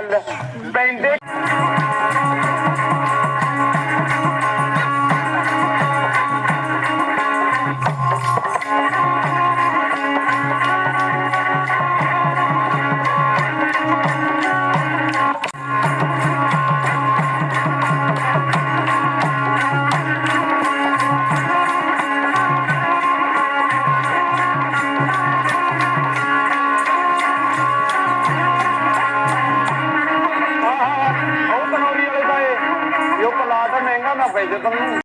geldi. Ben de... ਤੂੰ ਲਾਟ ਮਹਿੰਗਾ ਨਾ ਪੈ ਜਾ ਤੈਨੂੰ